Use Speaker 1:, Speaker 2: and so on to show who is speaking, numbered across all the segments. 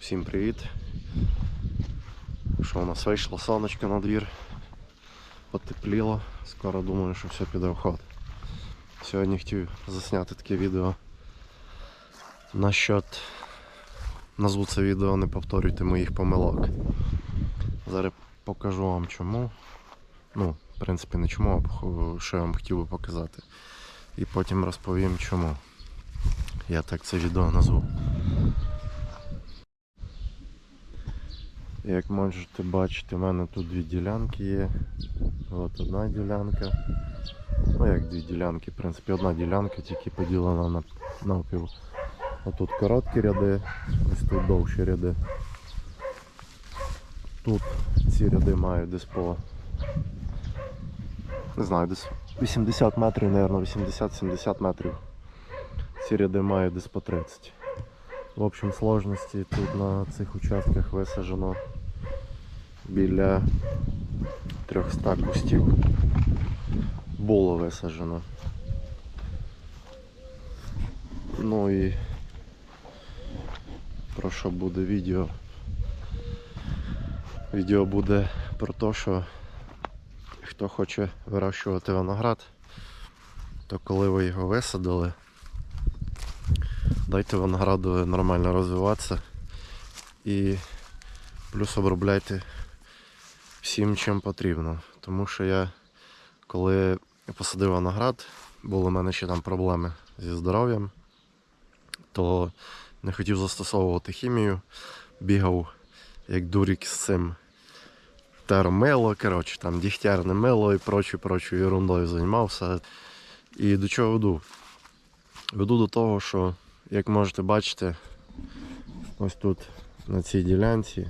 Speaker 1: Всім привіт. Що у нас вийшло сонечко на двір. Потепліло. Скоро думаю, що все піде в ход. Сьогодні хотів засняти таке відео. Насчет назву це відео не повторюйте моїх помилок. Зараз покажу вам чому. Ну, в принципі, не чому, а що я вам хотів би показати. І потім розповім чому. Я так це відео назву. Як можете бачити, в мене тут дві ділянки є. От одна ділянка. Ну як дві ділянки, в принципі, одна ділянка тільки поділена на навпіл. Отут короткі ряди, ось тут довші ряди. Тут ці ряди мають десь по не знаю, десь 80 метрів, мабуть, 80-70 метрів. Ці ряди мають десь по 30. В общем сложності тут на цих участках висаджено біля 300 кустів. Було висаджено. Ну і про що буде відео? Відео буде про те, що хто хоче вирощувати виноград, то коли ви його висадили, дайте винограду нормально розвиватися і плюс обробляйте всім чим потрібно. Тому що я коли посадив виноград, були в мене ще там проблеми зі здоров'ям, то не хотів застосовувати хімію, бігав як дурік з цим термило, коротше, там дігтярне мило і прочою прочою ерундою займався. І до чого веду? Веду до того, що, як можете бачити, ось тут на цій ділянці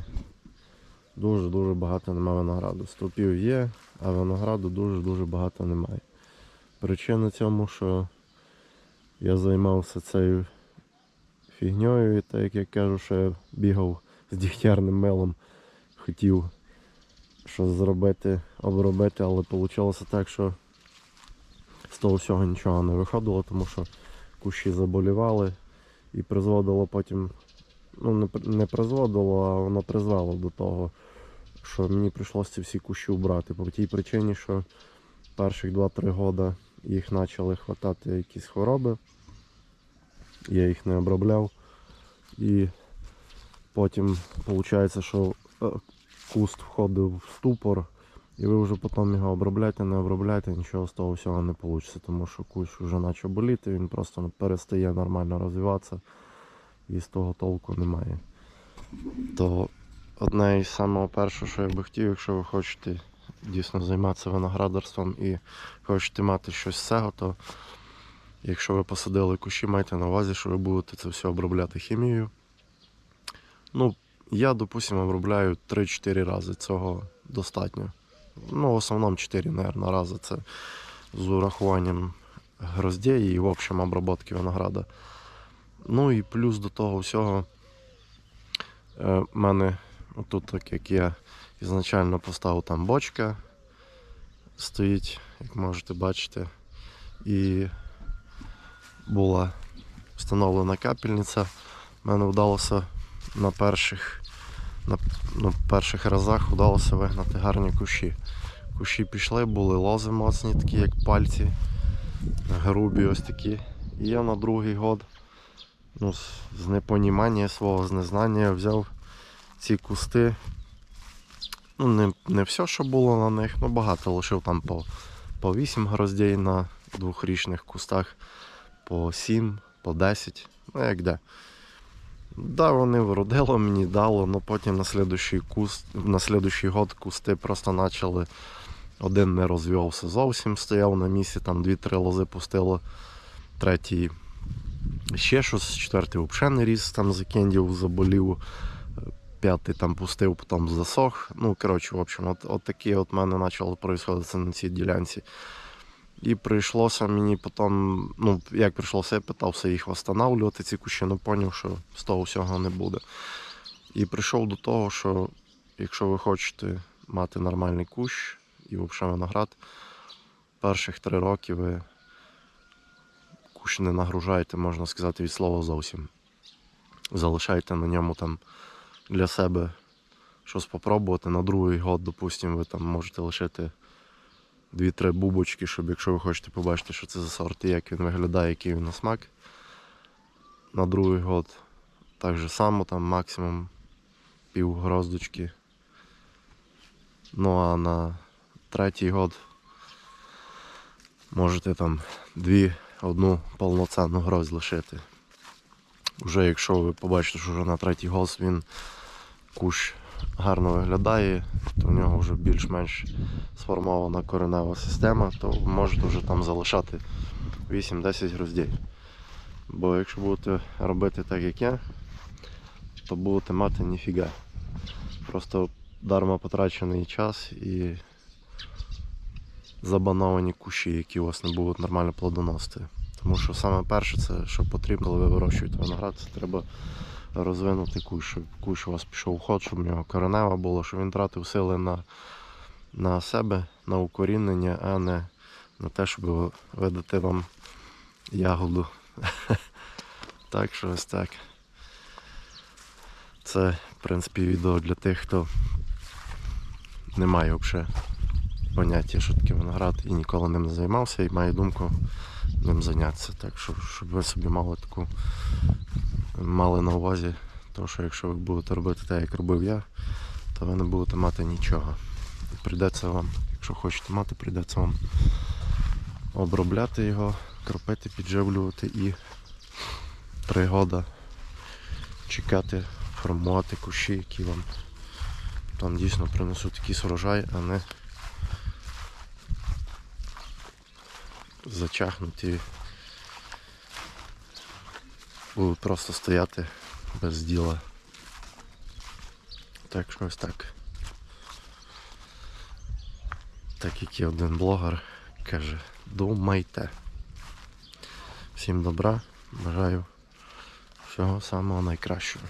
Speaker 1: дуже-дуже багато немає винограду. Стовпів є, а винограду дуже-дуже багато немає. Причина цьому, що я займався цією фігньою, і так як я кажу, що я бігав з дігтярним милом, хотів щось зробити, обробити, але вийшло так, що з того всього нічого не виходило, тому що кущі заболівали і призводило потім, ну не, призводило, а воно призвело до того, що мені прийшлося ці всі кущі убрати. По тій причині, що перших 2-3 роки їх почали хватати якісь хвороби. Я їх не обробляв. І потім виходить, що е, куст входив в ступор, і ви вже потім його обробляєте, не обробляєте, нічого з того всього не вийде, тому що кущ вже почав боліти, він просто перестає нормально розвиватися і з того толку немає. То одне із самого першого, що я би хотів, якщо ви хочете дійсно займатися виноградарством і хочете мати щось з цього, то якщо ви посадили кущі, майте на увазі, що ви будете це все обробляти хімією. Ну, я, допустимо, обробляю 3-4 рази. Цього достатньо. Ну, в основному 4, мабуть, рази. Це з урахуванням гроздей і в общем обробки винограда. Ну і плюс до того всього, е, в мене тут, так як я ізначально поставив там бочка, стоїть, як можете бачити, і була встановлена капельниця. В мене вдалося на перших, на ну, перших разах вдалося вигнати гарні кущі. Кущі пішли, були лози моцні, такі як пальці, грубі ось такі. І я на другий год ну, з, непонімання свого, з незнання я взяв ці кусти. Ну, не, не все, що було на них, ну багато лишив там по, по 8 гроздей на двохрічних кустах, по 7, по 10, ну як де. Да, вони вродило мені дало, але потім на слідущий куст, на слідущий год кусти просто почали. Один не розвивався зовсім, стояв на місці, там дві-три лози пустило, третій ще щось, четвертий взагалі не ріс, там закендів, заболів, п'ятий там пустив, потім засох. Ну, коротше, в общем, от, от такі от мене почало відбуватися на цій ділянці. І прийшлося мені потім, ну, як прийшлося, я питався їх встановлювати, ці кущі, але зрозумів, що з того всього не буде. І прийшов до того, що якщо ви хочете мати нормальний кущ і взагалі виноград, перших три роки ви кущ не нагружаєте, можна сказати, від слова зовсім. Залишайте на ньому там для себе щось попробувати. На другий год, допустимо, ви там можете лишити 2-3 бубочки, щоб якщо ви хочете побачити, що це за сорт як він виглядає, який він на смак. На другий год так же само, там максимум пів гроздочки. Ну а на третій год можете там дві, одну повноцінну гроздь лишити. Вже якщо ви побачите, що вже на третій год він кущ гарно виглядає, то в нього вже більш-менш сформована коренева система, то можете вже там залишати 8-10 гроздей. Бо якщо будете робити так, як я, то будете мати ніфіга. Просто дарма потрачений час і забановані кущі, які у вас не будуть нормально плодоносити. Тому що саме перше, це що потрібно, коли ви вирощуєте виноград, це треба розвинути кущ, щоб кущ у вас пішов ход, щоб в нього коренева було, щоб він тратив сили на, на себе, на укорінення, а не на те, щоб видати вам ягоду. Так що ось так. Це, в принципі, відео для тих, хто не має взагалі поняття, що таке виноград і ніколи ним не займався і має думку ним зайнятися. Так що, щоб ви собі мали таку мали на увазі, тому що якщо ви будете робити те, як робив я, то ви не будете мати нічого. Прийдеться вам, якщо хочете мати, прийдеться вам обробляти його, кропити, підживлювати і пригода чекати, формувати кущі, які вам там дійсно принесуть якийсь урожай, а не зачахнуті будуть просто стояти без діла. Так що так. Так як є один блогер каже, думайте. Всім добра, бажаю всього самого найкращого.